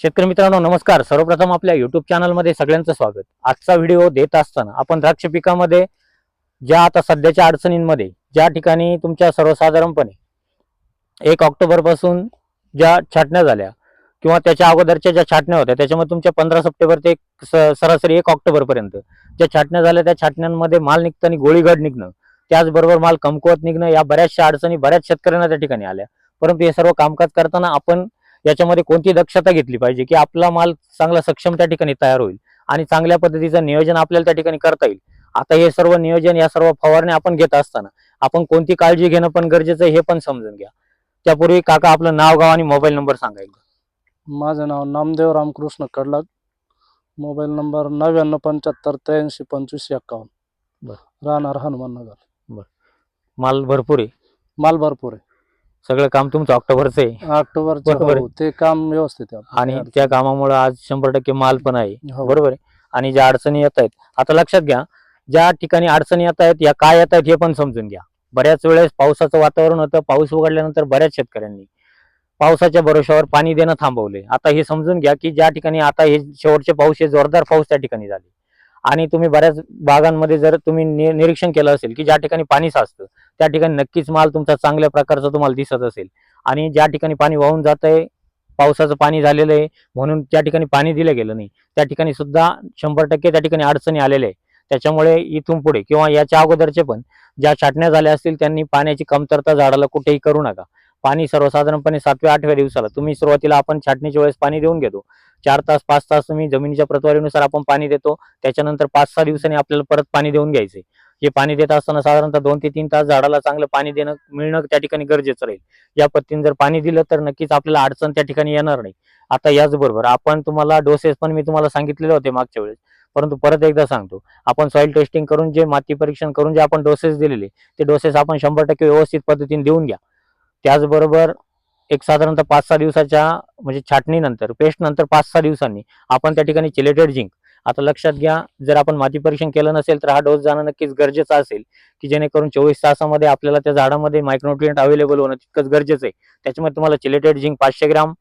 शेतकरी मित्रांनो नमस्कार. सर्वप्रथम आपल्या युट्यूब चॅनलमध्ये सगळ्यांचं स्वागत. आजचा व्हिडिओ देत असताना आपण द्राक्ष पिकामध्ये ज्या आता सध्याच्या अडचणींमध्ये ज्या ठिकाणी तुमच्या सर्वसाधारणपणे एक ऑक्टोबरपासून ज्या छाटण्या झाल्या किंवा त्याच्या अगोदरच्या ज्या छाटण्या होत्या त्याच्यामध्ये तुमच्या पंधरा सप्टेंबर ते एक स- सरासरी एक ऑक्टोबरपर्यंत ज्या छाटण्या झाल्या त्या छाटण्यांमध्ये माल निघताना गोळीगड निघणं त्याचबरोबर माल कमकुवत निघणं या बऱ्याचशा अडचणी बऱ्याच शेतकऱ्यांना त्या ठिकाणी आल्या. परंतु हे सर्व कामकाज करताना आपण याच्यामध्ये कोणती दक्षता घेतली पाहिजे की आपला माल चांगला सक्षम त्या ठिकाणी तयार होईल आणि चांगल्या पद्धतीचं नियोजन आपल्याला त्या ठिकाणी करता येईल. आता हे सर्व नियोजन या सर्व फवारण्या आपण घेत असताना आपण कोणती काळजी घेणं पण गरजेचं आहे हे पण समजून घ्या. त्यापूर्वी काका आपलं नाव गाव आणि मोबाईल नंबर सांगा एकदा. माझं नाव नामदेव रामकृष्ण कडलाग. मोबाईल नंबर नव्याण्णव पंच्याहत्तर त्र्याऐंशी पंचवीस एक्कावन्न राहणार हनुमाननगर. माल भरपूर आहे. माल भरपूर आहे. सगळं काम तुमचं ऑक्टोबरचं आहे बरोबर आहे. हो, ते काम व्यवस्थित आहे आपलं. आणि त्या कामामुळे आज शंभर टक्के माल पण आहे. हो. बरोबर आहे आणि ज्या अडचणी येत आहेत आता लक्षात घ्या ज्या ठिकाणी अडचणी येत आहेत या काय येत आहेत हे पण समजून घ्या बऱ्याच वेळेस पावसाचं वातावरण होतं पाऊस उघडल्यानंतर बऱ्याच शेतकऱ्यांनी पावसाच्या भरोशावर पाणी देणं थांबवले आता हे समजून घ्या की ज्या ठिकाणी आता हे शेवटचे पाऊस हे जोरदार पाऊस त्या ठिकाणी झाले आणि तुम्ही बऱ्याच बागांमध्ये जर तुम्ही नि- निरीक्षण केलं असेल की ज्या ठिकाणी पाणी साचतं त्या ठिकाणी नक्कीच माल तुमचा चांगल्या प्रकारचा तुम्हाला दिसत असेल. आणि ज्या ठिकाणी पाणी वाहून जात आहे पावसाचं पाणी झालेलं आहे म्हणून त्या ठिकाणी पाणी दिलं गेलं नाही. त्या ठिकाणी सुद्धा शंभर टक्के त्या ठिकाणी अडचणी आलेल्या आहे त्याच्यामुळे इथून पुढे किंवा याच्या अगोदरचे पण ज्या छाटण्या झाल्या असतील त्यांनी पाण्याची कमतरता झाडाला कुठेही करू नका. पाणी सर्वसाधारणपणे सातव्या आठव्या दिवसाला तुम्ही सुरुवातीला आपण छाटणीच्या वेळेस पाणी देऊन घेतो. चार तास पाच तास तुम्ही जमिनीच्या प्रतवारीनुसार आपण पाणी देतो. त्याच्यानंतर पाच सहा दिवसांनी आपल्याला परत पाणी देऊन घ्यायचे. हे पाणी देत असताना साधारणतः दोन ते तीन तास झाडाला चांगलं पाणी देणं मिळणं त्या ठिकाणी गरजेचं राहील. या पद्धतीने जर पाणी दिलं तर नक्कीच आपल्याला अडचण त्या ठिकाणी येणार नाही. आता याचबरोबर आपण तुम्हाला डोसेस पण मी तुम्हाला सांगितलेले होते मागच्या वेळेस. परंतु परत एकदा सांगतो. आपण सॉइल टेस्टिंग करून जे माती परीक्षण करून जे आपण डोसेस दिलेले ते डोसेस आपण शंभर टक्के व्यवस्थित पद्धतीने देऊन घ्या. त्याचबरोबर एक साधारणतः पाच सहा दिवसाच्या म्हणजे छाटणीनंतर पेस्ट नंतर पाच सहा दिवसांनी आपण त्या ठिकाणी चिलेटेड झिंक आता लक्षात घ्या जर आपण माती परीक्षण केलं नसेल तर हा डोस जाणं नक्कीच गरजेचा असेल की जेणेकरून चोवीस तासामध्ये आपल्याला त्या झाडामध्ये मायक्रोन्युट्रिएंट अवेलेबल होणं तितकंच गरजेचं आहे. त्याच्यामध्ये तुम्हाला चिलेटेड झिंक पाचशे ग्राम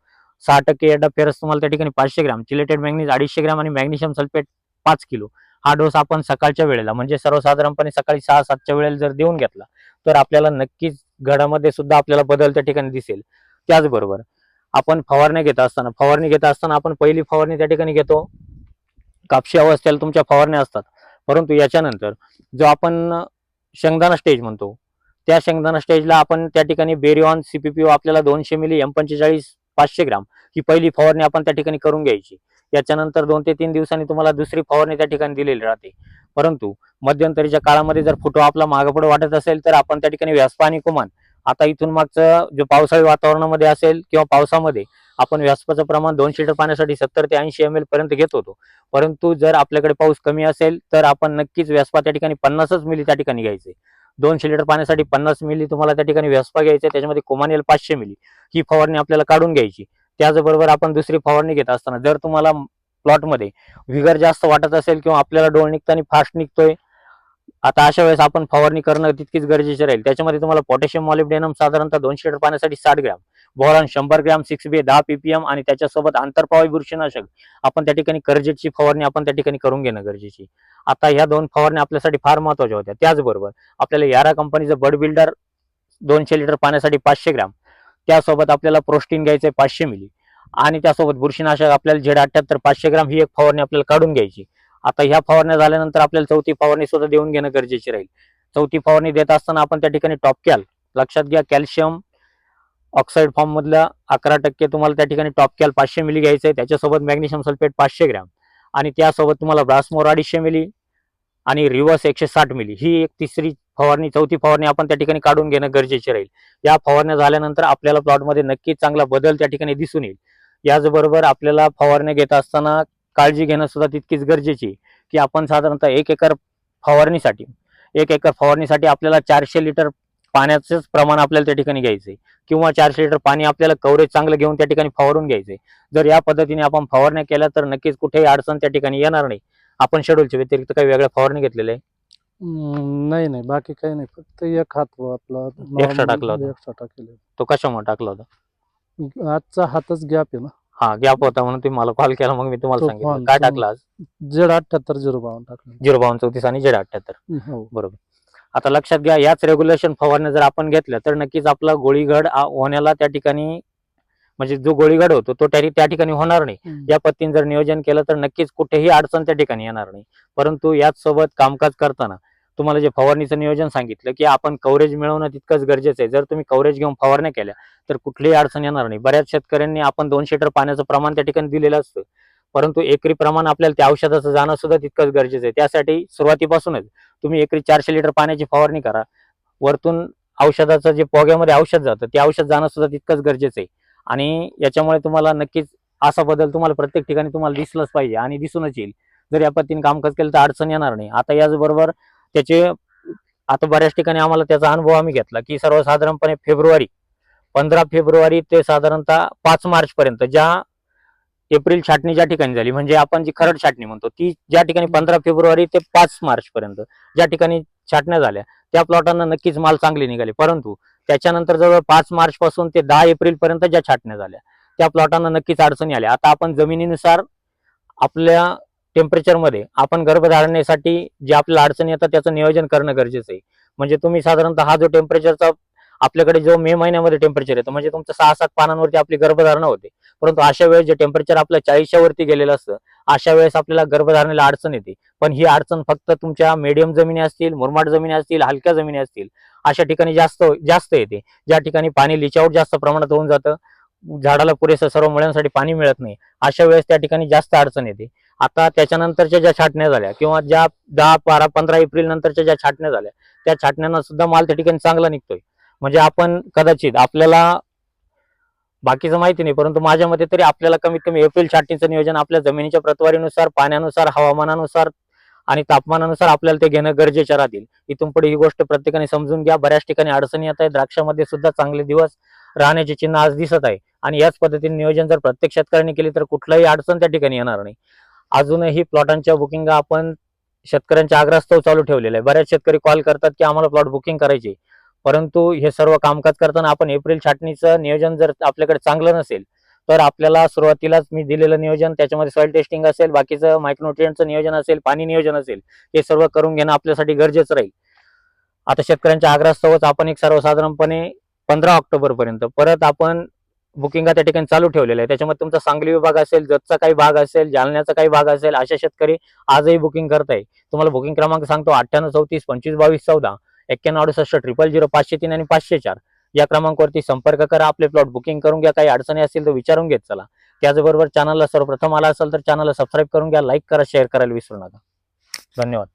सहा टक्के एडा फेरस तुम्हाला त्या ठिकाणी पाचशे ग्राम चिलेटेड मॅग्नीज अडीचशे ग्राम आणि मॅग्नेशियम सल्फेट पाच किलो. हा डोस आपण सकाळच्या वेळेला म्हणजे सर्वसाधारणपणे सकाळी सहा सातच्या वेळेला जर देऊन घेतला तर आपल्याला नक्कीच घडामध्ये सुद्धा आपल्याला बदल त्या ठिकाणी दिसेल. त्याचबरोबर आपण फवारणी घेत असताना फवारणी घेत असताना आपण पहिली फवारणी त्या ठिकाणी घेतो. कापशी अवस्थेला तुमच्या फवारण्या असतात. परंतु याच्यानंतर जो आपण शेंगदाणा स्टेज म्हणतो त्या शेंगदाणा स्टेजला आपण त्या ठिकाणी बेरिऑन सीपीपीओ आपल्याला दोनशे मिली एम पंचेचाळीस पाचशे ग्राम ही पहिली फवारणी आपण त्या ठिकाणी करून घ्यायची. याच्यानंतर दोन ते तीन दिवसांनी तुम्हाला दुसरी फवारणी त्या ठिकाणी दिलेली राहते. परंतु मध्यंतरीच्या काळामध्ये जर फोटो आपला मागपुढे वाटत असेल तर आपण त्या ठिकाणी व्यासपा आणि कुमान आता इथून मागचं जो पावसाळी वातावरणामध्ये असेल किंवा पावसामध्ये आपण व्यासपाचं प्रमाण दोन लिटर पाण्यासाठी सत्तर ते ऐंशी एम एल पर्यंत घेत होतो. परंतु जर आपल्याकडे पाऊस कमी असेल तर आपण नक्कीच व्यासपा त्या ठिकाणी पन्नासच मिली त्या ठिकाणी घ्यायचे. दोनशे लिटर पाण्यासाठी पन्नास मिली तुम्हाला त्या ठिकाणी व्यासपा घ्यायचे त्याच्यामध्ये कोमानेल पाचशे मिली. ही फवारणी आपल्याला काढून घ्यायची. त्याचबरोबर आपण दुसरी फवारणी घेत असताना जर तुम्हाला प्लॉटमध्ये विगर जास्त वाटत असेल किंवा आपल्याला डोळ निघताना फास्ट निघतोय आता अशा वेळेस आपण फवारणी करणं तितकीच गरजेचे राहील. त्याच्यामध्ये तुम्हाला पोटॅशियम मॉलिब्डेनम साधारणतः दोनशे लिटर पाण्यासाठी साठ ग्रॅम बोरॉन शंभर ग्रॅम सिक्स बी दहा पीपीएम आणि त्याच्यासोबत आंतरपावी बुरशीनाशक आपण त्या ठिकाणी कर्जेटची फवारणी आपण त्या ठिकाणी करून घेणं गरजेची. आता ह्या दोन फवारण्या आपल्यासाठी फार महत्त्वाच्या होत्या. त्याचबरोबर आपल्याला यारा कंपनीचं बड बिल्डर दोनशे लिटर पाण्यासाठी पाचशे ग्रॅम त्यासोबत आपल्याला प्रोस्टीन घ्यायचं पाचशे मिली आणि त्यासोबत बुरशीनाशक आपल्याला झेड अठ्ठ्याहत्तर पाचशे ग्राम ही एक फवारणी आपल्याला काढून घ्यायची. आता ह्या फवारण्या झाल्यानंतर आपल्याला चौथी फवारणी सुद्धा देऊन घेणं गरजेचे राहील. चौथी फवारणी देत असताना आपण त्या ठिकाणी टॉप कॅल. लक्षात घ्या कॅल्शियम ऑक्साईड फॉर्म मधला अकरा टक्के तुम्हाला त्या ठिकाणी टॉप कॅल पाचशे मिली घ्यायचं आहे त्याच्यासोबत मॅग्नेशियम सल्फेट पाचशे ग्रॅम आणि त्यासोबत तुम्हाला ब्रासमोर अडीचशे मिली आणि रिव्हर्स एकशे साठ मिली. ही एक तिसरी फवारणी चौथी फवारणी आपण त्या ठिकाणी काढून घेणं गरजेचे राहील. या फवारण्या झाल्यानंतर आपल्याला प्लॉटमध्ये नक्कीच चांगला बदल त्या ठिकाणी दिसून येईल. याचबरोबर आपल्याला फवारण्या घेत असताना काळजी घेणं सुद्धा तितकीच गरजेची की आपण साधारणतः एक एकर फवारणीसाठी एक एकर फवारणीसाठी आपल्याला चारशे लिटर पाण्याचंच प्रमाण आपल्याला त्या ठिकाणी घ्यायचंय किंवा चारशे लिटर पाणी आपल्याला कव्हरेज चांगलं घेऊन त्या ठिकाणी फवारून घ्यायचंय. जर या पद्धतीने आपण फवारण्या केल्या तर नक्कीच कुठेही अडचण त्या ठिकाणी येणार नाही. आपण शेड्यूलच्या व्यतिरिक्त काही वेगळ्या फवारणी घेतलेल्या आहे हम्म, नाही नाही. बाकी काही नाही. फक्त एक हात आपला Extra टाकला होता. एक्स्ट्रा टाकले. तो कशामुळे टाकला होता? आजचा हातच गॅप आहे ना. हा गॅप होता म्हणून तुम्ही मला कॉल केला मग मी तुम्हाला तो सांगितलं. काय टाकलं आज? जेड अठ्ठ्याहत्तर झिरो बावन्न टाकलं. झिरो बावन्न चौतीस आणि जेड अठ्ठ्याहत्तर. हो. बरोबर. आता लक्षात घ्या याच रेग्युलेशन फवारण्या जर आपण घेतल्या तर नक्कीच आपला गोळीगड आ- होण्याला त्या ठिकाणी म्हणजे जो गोळीगड होतो तो त्या त्या ठिकाणी होणार नाही. या पद्धतीने जर नियोजन केलं तर नक्कीच कुठेही अडचण त्या ठिकाणी येणार नाही. परंतु याच सोबत कामकाज करताना तुम्हाला जे फवारणीचं नियोजन सांगितलं की आपण कव्हरेज मिळवणं तितकंच गरजेचं आहे. जर तुम्ही कव्हरेज घेऊन फवारण्या केल्या तर कुठलीही अडचण येणार नाही. बऱ्याच शेतकऱ्यांनी आपण दोनशे लिटर पाण्याचं प्रमाण त्या ठिकाणी दिलेलं असतं. परंतु एकरी प्रमाण आपल्याला त्या औषधाचं जाणं सुद्धा तितकंच गरजेचं आहे. त्यासाठी सुरुवातीपासूनच तुम्ही एकरी चारशे लिटर पाण्याची फवारणी करा. वरतून औषधाचं जे पोग्यामध्ये औषध जातं ते औषध जाणं सुद्धा तितकंच गरजेचं आहे. आणि याच्यामुळे तुम्हाला नक्कीच असा बदल तुम्हाला प्रत्येक ठिकाणी तुम्हाला दिसलाच पाहिजे आणि दिसूनच येईल. जर या पद्धतीने कामकाज केलं तर अडचण येणार नाही. आता याचबरोबर त्याचे आता बऱ्याच ठिकाणी आम्हाला त्याचा अनुभव आम्ही घेतला की सर्वसाधारणपणे फेब्रुवारी पंधरा फेब्रुवारी ते साधारणतः पाच मार्च पर्यंत ज्या एप्रिल छाटणी ज्या ठिकाणी झाली म्हणजे आपण जी खरड छाटणी म्हणतो ती ज्या ठिकाणी पंधरा फेब्रुवारी ते पाच मार्च पर्यंत ज्या ठिकाणी छाटण्या झाल्या त्या प्लॉटांना नक्कीच माल चांगले निघाले. परंतु त्याच्यानंतर जवळ पाच मार्च पासून ते दहा एप्रिल पर्यंत ज्या छाटण्या झाल्या त्या प्लॉटांना नक्कीच अडचणी आल्या. आता आपण जमिनीनुसार आपल्या टेम्परेचरमध्ये आपण गर्भधारणेसाठी जे आपल्याला अडचणी येतात त्याचं नियोजन करणं गरजेचं आहे. म्हणजे तुम्ही साधारणतः हा जो टेम्परेचरचा आपल्याकडे जो मे महिन्यामध्ये टेम्परेचर येतं म्हणजे तुमचं सहा सात पानांवरती आपली गर्भधारणा होते. परंतु अशा वेळेस जे टेम्परेचर आपल्या चाळीसच्या वरती गेलेलं असतं अशा वेळेस आपल्याला गर्भधारणेला अडचण येते. पण ही अडचण फक्त तुमच्या मीडियम जमिनी असतील मुरमाड जमिनी असतील हलक्या जमिनी असतील अशा ठिकाणी जास्त जास्त येते. ज्या ठिकाणी पाणी लिचआउट जास्त प्रमाणात होऊन जातं झाडाला पुरेसं सर्व मुळ्यांसाठी पाणी मिळत नाही अशा वेळेस त्या ठिकाणी जास्त अडचण येते. आता त्याच्यानंतरच्या ज्या छाटण्या झाल्या किंवा ज्या दहा बारा पंधरा एप्रिल नंतरच्या ज्या छाटण्या झाल्या त्या छाटण्यांना सुद्धा माल त्या ठिकाणी चांगला निघतोय. म्हणजे आपण कदाचित आपल्याला बाकीचं माहिती नाही परंतु माझ्या मते तरी आपल्याला कमीत कमी एप्रिल छाटणीचं नियोजन आपल्या जमिनीच्या प्रतवारीनुसार पाण्यानुसार हवामानानुसार आणि तापमानानुसार आपल्याला ते घेणं गरजेचं राहतील. इथून पुढे ही गोष्ट प्रत्येकाने समजून घ्या. बऱ्याच ठिकाणी अडचणी येत आहेत. द्राक्षामध्ये सुद्धा चांगले दिवस राहण्याचे चिन्ह आज दिसत आहे. आणि याच पद्धतीने नियोजन जर प्रत्येक शेतकऱ्यांनी केली तर कुठलाही अडचण त्या ठिकाणी येणार नाही. अजूनही प्लॉटांच्या बुकिंग आपण शेतकऱ्यांच्या आग्रहास्तव चालू ठेवलेलं आहे. बऱ्याच शेतकरी कॉल करतात की आम्हाला प्लॉट बुकिंग करायचे परंतु हे सर्व कामकाज करताना आपण एप्रिल छाटणीचं नियोजन जर आपल्याकडे चांगलं नसेल तर आपल्याला सुरुवातीलाच मी दिलेलं नियोजन त्याच्यामध्ये सॉइल टेस्टिंग असेल बाकीचं मायक्रोन्युट्रियनचं नियोजन असेल पाणी नियोजन असेल हे सर्व करून घेणं आपल्यासाठी गरजेचं राहील. आता शेतकऱ्यांच्या आग्रहास्तवच आपण एक सर्वसाधारणपणे पंधरा ऑक्टोबरपर्यंत परत आपण बुकिंग त्या ठिकाणी चालू ठेवलेलं आहे त्याच्यामध्ये तुमचा सांगली विभाग असेल जतचा काही भाग असेल जालन्याचा काही भाग असेल अशा शेतकरी आजही बुकिंग करताय तुम्हाला बुकिंग क्रमांक सांगतो अठ्ठ्याण्णव चौतीस पंचवीस बावीस चौदा एक्क्याण्णव अडुसष्ट ट्रिपल झिरो पाचशे तीन आणि पाचशे चार. या क्रमांकावरती संपर्क करा आपले प्लॉट बुकिंग करून घ्या. काही अडचणी असतील तर विचारून घेत चला. त्याचबरोबर चॅनलला सर्वप्रथम आला असेल तर चॅनलला सबस्क्राईब करून घ्या लाईक करा शेअर करायला विसरू नका. धन्यवाद.